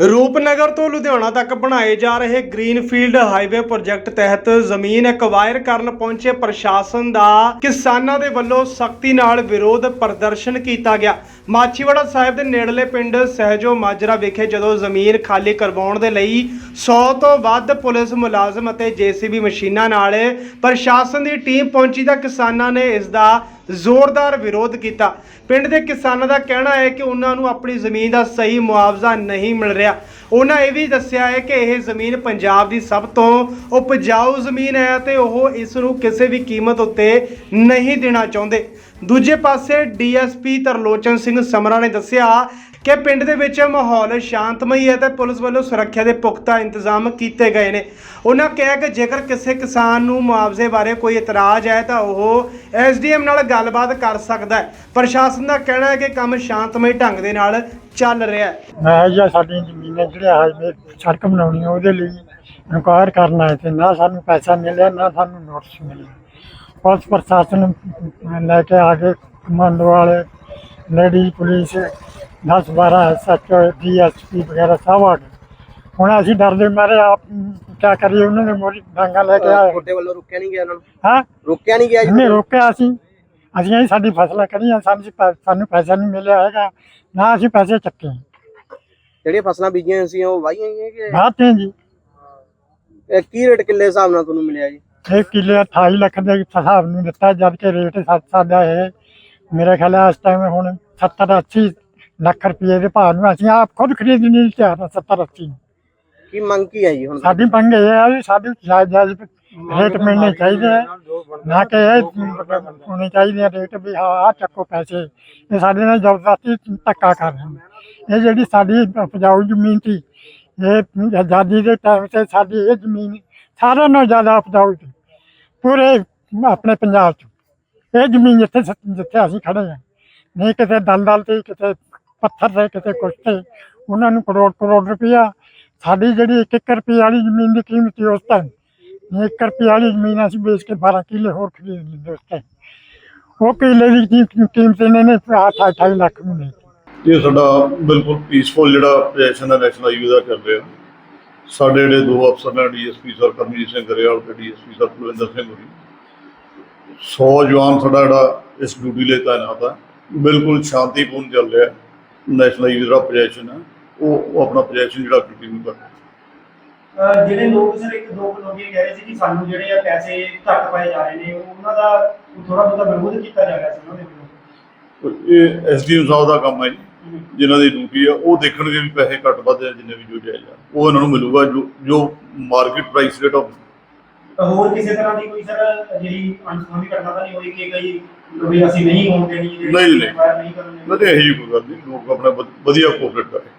ਰੂਪਨਗਰ ਤੋਂ ਲੁਧਿਆਣਾ ਤੱਕ ਬਣਾਏ ਜਾ ਰਹੇ ਗ੍ਰੀਨਫੀਲਡ ਹਾਈਵੇ ਪ੍ਰੋਜੈਕਟ ਤਹਿਤ ਜ਼ਮੀਨ ਐਕਵਾਇਰ ਕਰਨ ਪਹੁੰਚੇ ਪ੍ਰਸ਼ਾਸਨ ਦਾ ਕਿਸਾਨਾਂ ਦੇ ਵੱਲੋਂ ਸਖਤੀ ਨਾਲ ਵਿਰੋਧ ਪ੍ਰਦਰਸ਼ਨ ਕੀਤਾ ਗਿਆ। ਮਾਛੀਵਾੜਾ ਸਾਹਿਬ ਦੇ ਨੇੜਲੇ ਪਿੰਡ ਸਹਿਜੋ ਮਾਜਰਾ ਵਿਖੇ ਜਦੋਂ ਜ਼ਮੀਨ ਖਾਲੀ ਕਰਵਾਉਣ ਦੇ ਲਈ 100 ਤੋਂ ਵੱਧ ਪੁਲਿਸ ਮੁਲਾਜ਼ਮ ਅਤੇ ਜੀਸੀਬੀ ਮਸ਼ੀਨਾਂ ਨਾਲ ਪ੍ਰਸ਼ਾਸਨ ਦੀ ਟੀਮ ਪਹੁੰਚੀ ਤਾਂ ਕਿਸਾਨਾਂ ਨੇ ਇਸ ਦਾ ਜ਼ੋਰਦਾਰ ਵਿਰੋਧ ਕੀਤਾ। ਪਿੰਡ ਦੇ ਕਿਸਾਨਾਂ ਦਾ ਕਹਿਣਾ ਹੈ ਕਿ ਉਹਨਾਂ ਨੂੰ ਆਪਣੀ ਜ਼ਮੀਨ ਦਾ ਸਹੀ ਮੁਆਵਜ਼ਾ ਨਹੀਂ ਮਿਲ ਰਿਹਾ। ਉਹਨਾਂ ਇਹ ਵੀ ਦੱਸਿਆ ਹੈ ਕਿ ਇਹ ਜ਼ਮੀਨ ਪੰਜਾਬ ਦੀ ਸਭ ਤੋਂ ਉਪਜਾਊ ਜ਼ਮੀਨ ਹੈ ਤੇ ਉਹ ਇਸ ਨੂੰ ਕਿਸੇ ਵੀ ਕੀਮਤ ਉੱਤੇ ਨਹੀਂ ਦੇਣਾ ਚਾਹੁੰਦੇ। ਦੂਜੇ ਪਾਸੇ ਡੀਐਸਪੀ ਤਰਲੋਚਨ ਸਿੰਘ ਸਮਰਾ ਨੇ ਦੱਸਿਆ ਕਿ ਪਿੰਡ ਦੇ ਵਿੱਚ ਮਾਹੌਲ ਸ਼ਾਂਤਮਈ ਹੈ ਤੇ ਪੁਲਿਸ ਵੱਲੋਂ ਸੁਰੱਖਿਆ ਦੇ ਪੁਖਤਾ ਇੰਤਜ਼ਾਮ ਕੀਤੇ ਗਏ ਨੇ। ਉਹਨਾਂ ਕਿਹਾ ਕਿ ਜੇਕਰ ਕਿਸੇ ਕਿਸਾਨ ਨੂੰ ਮੁਆਵਜ਼ੇ ਬਾਰੇ ਕੋਈ ਇਤਰਾਜ਼ ਹੈ ਤਾਂ ਉਹ ਐਸਡੀਐਮ ਨਾਲ ਗੱਲਬਾਤ ਕਰ ਸਕਦਾ ਹੈ। ਪ੍ਰਸ਼ਾਸਨ ਦਾ ਕਹਿਣਾ ਹੈ ਕਿ ਕੰਮ ਸ਼ਾਂਤਮਈ ਢੰਗ ਦੇ ਨਾਲ ਚੱਲ ਰਿਹਾ ਹੈ। ਮੈਂ ਜਾਂ ਸਾਡੀਆਂ ਜ਼ਮੀਨਾਂ ਜਿਹੜੀਆਂ ਹਾਈਵੇ ਸੜਕ ਬਣਾਉਣੀ ਆ ਉਹਦੇ ਲਈ ਇਨਕੁਆਇਰ ਕਰਨਾ ਹੈ ਤੇ ਨਾ ਸਾਨੂੰ ਪੈਸਾ ਮਿਲਿਆ ਨਾ ਸਾਨੂੰ ਨੋਟਿਸ ਮਿਲਿਆ। ਪੁਲਿਸ ਪ੍ਰਸ਼ਾਸਨ ਲੈ ਕੇ ਆ ਕੇ ਕਮਾਂਡੋ ਵਾਲੇ ਲੇਡੀ ਪੁਲਿਸ 10 12 ਐਸਐਚਓ ਡੀਐਸਪੀ ਵਗੈਰਾ ਸਭ ਆ ਗਏ। ਹੁਣ ਅਸੀਂ ਡਰਦੇ ਮਾਰੇ ਆਪ ਕੀ ਕਰੀਏ ਉਹਨਾਂ ਨੇ ਮੋਰੀ ਡਾਂਗਾ ਲੈ ਕੇ ਆਏ। ਤੁਹਾਡੇ ਵੱਲੋਂ ਰੁਕਿਆ ਨਹੀਂ ਗਿਆ ਇਹਨਾਂ ਨੂੰ? ਹਾਂ? ਰੁਕਿਆ ਨਹੀਂ ਗਿਆ ਜੀ? ਇਹਨੇ ਰੋਕਿਆ ਅਸੀਂ। ਅਸੀਂ ਇਹ ਸਾਡੀ ਫਸਲਾਂ ਕਰੀਆਂ ਸਾਨੂੰ ਪੈ- ਸਾਨੂੰ ਪੈਸਾ ਨਹੀਂ ਮਿਲਿਆ ਹੈਗਾ ਨਾ ਅਸੀਂ ਪੈਸੇ ਚੱਕੇ। ਜਿਹੜੀਆਂ ਫਸਲਾਂ ਬੀਜੀਆਂ ਸੀ ਉਹ ਵਾਹੀਆਂ ਹੀ ਹੈ ਕਿ ਬਾਤੇ ਜੀ। ਇਹ ਕੀ ਰੇਟ ਕਿੱਲੇ ਹਿਸਾਬ ਨਾਲ ਤੁਹਾਨੂੰ ਮਿਲਿਆ ਜੀ? ਇਹ ਕਿੱਲੇ 28 ਲੱਖ ਦੇ ਹਿਸਾਬ ਨੂੰ ਦਿੱਤਾ ਜਦ ਕਿ ਰੇਟ ਸੱਤ ਸਾਡਾ ਹੈ ਮੇਰੇ ਖਿਆਲ ਹੈ ਇਸ ਟਾਈਮ ਹੁਣ 70 80 ਲੱਖ ਰੁਪਏ ਦੇ ਭਾਅ ਨੂੰ ਅਸੀਂ ਆਪ ਖੁਦ ਖਰੀਦਣ ਲਈ ਤਿਆਰ ਹਾਂ 70 80 ਨੂੰ। ਕੀ ਮੰਗ ਕੀ ਹੈ ਜੀ ਹੁਣ ਸਾਡੀ ਮੰਗ ਇਹ ਹੈ ਵੀ ਸਾਡੀ ਜਾਇਜ਼ ਜਾਇਜ਼ ਰੇਟ ਮਿਲਣੇ ਚਾਹੀਦੇ ਹੈ ਨਾ ਕਿ ਇਹ ਹੋਣੇ ਚਾਹੀਦੇ ਆ ਰੇਟ ਵੀ ਹਾਂ ਆਹ ਚੱਕੋ ਪੈਸੇ। ਇਹ ਸਾਡੇ ਨਾਲ ਜ਼ਬਰਦਸਤੀ ਧੱਕਾ ਕਰ ਰਹੇ ਨੇ। ਇਹ ਜਿਹੜੀ ਸਾਡੀ ਉਪਜਾਊ ਜ਼ਮੀਨ ਸੀ ਇਹ ਆਜ਼ਾਦੀ ਦੇ ਟਾਈਮ ਤੇ ਸਾਡੀ ਇਹ ਜ਼ਮੀਨ ਸਾਰਿਆਂ ਨਾਲੋਂ ਜ਼ਿਆਦਾ ਉਪਜਾਊ ਸੀ। ਪੂਰੇ ਆਪਣੇ ਪੰਜਾਬ 'ਚ। ਇਹ ਜ਼ਮੀਨ ਜਿੱਥੇ ਜਿੱਥੇ ਅਸੀਂ ਖੜੇ ਹਾਂ ਨਹੀਂ ਕਿਤੇ ਦਲਦਲ ਤੇ ਕਿਤੇ ਪੱਥਰ ਤੇ ਕਿਤੇ ਕੁਛ ਤੇ। ਉਹਨਾਂ ਨੂੰ ਕਰੋੜ ਕਰੋੜ ਰੁਪਇਆ ਸਾਡੀ ਜਿਹੜੀ 1 ਰੁਪਏ ਵਾਲੀ ਜ਼ਮੀਨ ਦੀ ਕੀਮਤ ਉਸ ਟਾਈਮ 1 ਰੁਪਏ ਵਾਲੀ ਜ਼ਮੀਨ ਅਸੀਂ ਵੇਚ ਕੇ 12 ਕਿੱਲੇ ਹੋਰ ਖਰੀਦ ਲੈਂਦੇ ਉਸ ਉਹ ਕਿੱਲੇ ਦੀ ਕੀ- ਕੀਮਤ ਇਹਨਾਂ ਨੇ 28 ਲੱਖ ਨੂੰ ਲਈ ਇਹ ਸਾਡਾ ਬਿਲਕੁਲ ਪੀਸਫੁਲ ਜਿਹੜਾ ਪ੍ਰੋਜੈਕਸ਼ਨ ਹੈ ਨੈਸ਼ਨਲ ਹਾਈਵੇ ਦਾ ਕਰ ਰਿਹਾ ਸਾਡੇ ਜਿਹੜੇ ਦੋ ਅਫਸਰ ਨੇ, ਡੀਐਸਪੀ ਸਰ ਕਰਮਜੀਤ ਸਿੰਘ ਗਰੇਵਾਲ ਤੇ ਡੀਐਸਪੀ ਸਰ ਕੁਲਵਿੰਦਰ ਸਿੰਘ ਹੋਰੀ। 100 ਜਵਾਨ ਸਾਡਾ ਜਿਹੜਾ ਇਸ ਡਿਊਟੀ ਲਈ ਤਾਇਨਾਤ ਹੈ ਬਿਲਕੁਲ ਸ਼ਾਂਤੀਪੂਰਨ ਚੱਲ ਰਿਹਾ ਨੈਸ਼ਨਲ ਹਾਈਵੇ ਦਾ ਪ੍ਰੋਜੈਕਸ਼ਨ ਹੈ ਉਹ ਉਹ ਆਪਣਾ ਪ੍ਰੋਜੈਕਸ਼ਨ ਜਿਹੜਾ ਕੰਟੀਨਿਊ ਕਰ ਰਿਹਾ। ਜਿਹੜੇ ਲੋਕ ਸਰ ਇੱਕ ਦੋ ਲੋਕੀ ਕਹਿ ਰਹੇ ਸੀ ਕਿ ਸਾਨੂੰ ਜਿਹੜੇ ਆ ਪੈਸੇ ਘੱਟ ਪਾਏ ਜਾ ਰਹੇ ਨੇ ਉਹ ਉਹਨਾਂ ਦਾ ਥੋੜਾ ਬਹੁਤਾ ਵਿਰੋਧ ਕੀਤਾ ਜਾ ਰਿਹਾ ਸੀ ਉਹਨਾਂ ਦੇ ਵੱਲੋਂ ਇਹ ਐਸਡੀਐਮ ਸਾਹਿਬ ਦਾ ਕੰਮ ਹੈ ਜੀ ਜਿਨ੍ਹਾਂ ਦੀ ਡਿਊਟੀ ਆ ਉਹ ਦੇਖਣਗੇ ਵੀ ਪੈਸੇ ਘੱਟ ਵੱਧ ਆ ਜਿੰਨੇ ਵੀ ਜੋ ਜਾਇਜ਼ ਆ। ਉਹ ਇਹਨਾਂ ਨੂੰ ਮਿਲੂਗਾ ਜੋ ਜੋ ਮਾਰਕੀਟ ਪ੍ਰਾਈਸ ਰੇਟ ਆਫ ਹੋਰ ਕਿਸੇ ਤਰ੍ਹਾਂ ਦੀ ਕੋਈ ਸਰ ਜਿਹੜੀ ਅਨਸੁਣੀ ਘਟਨਾ ਤਾਂ ਨਹੀਂ ਹੋਈ ਕਿ ਕਈ ਵੀ ਅਸੀਂ ਨਹੀਂ ਹੋਣ ਦੇਣੀ ਨਹੀਂ, ਨਹੀਂ। ਨਹੀਂ ਕਰਨੀ। ਇਹੋ ਕੋਈ ਗੱਲ ਨਹੀਂ ਲੋਕ ਆਪਣਾ ਵਧ- ਵਧੀਆ ਕੋਆਪਰੇਟ ਕਰੇ।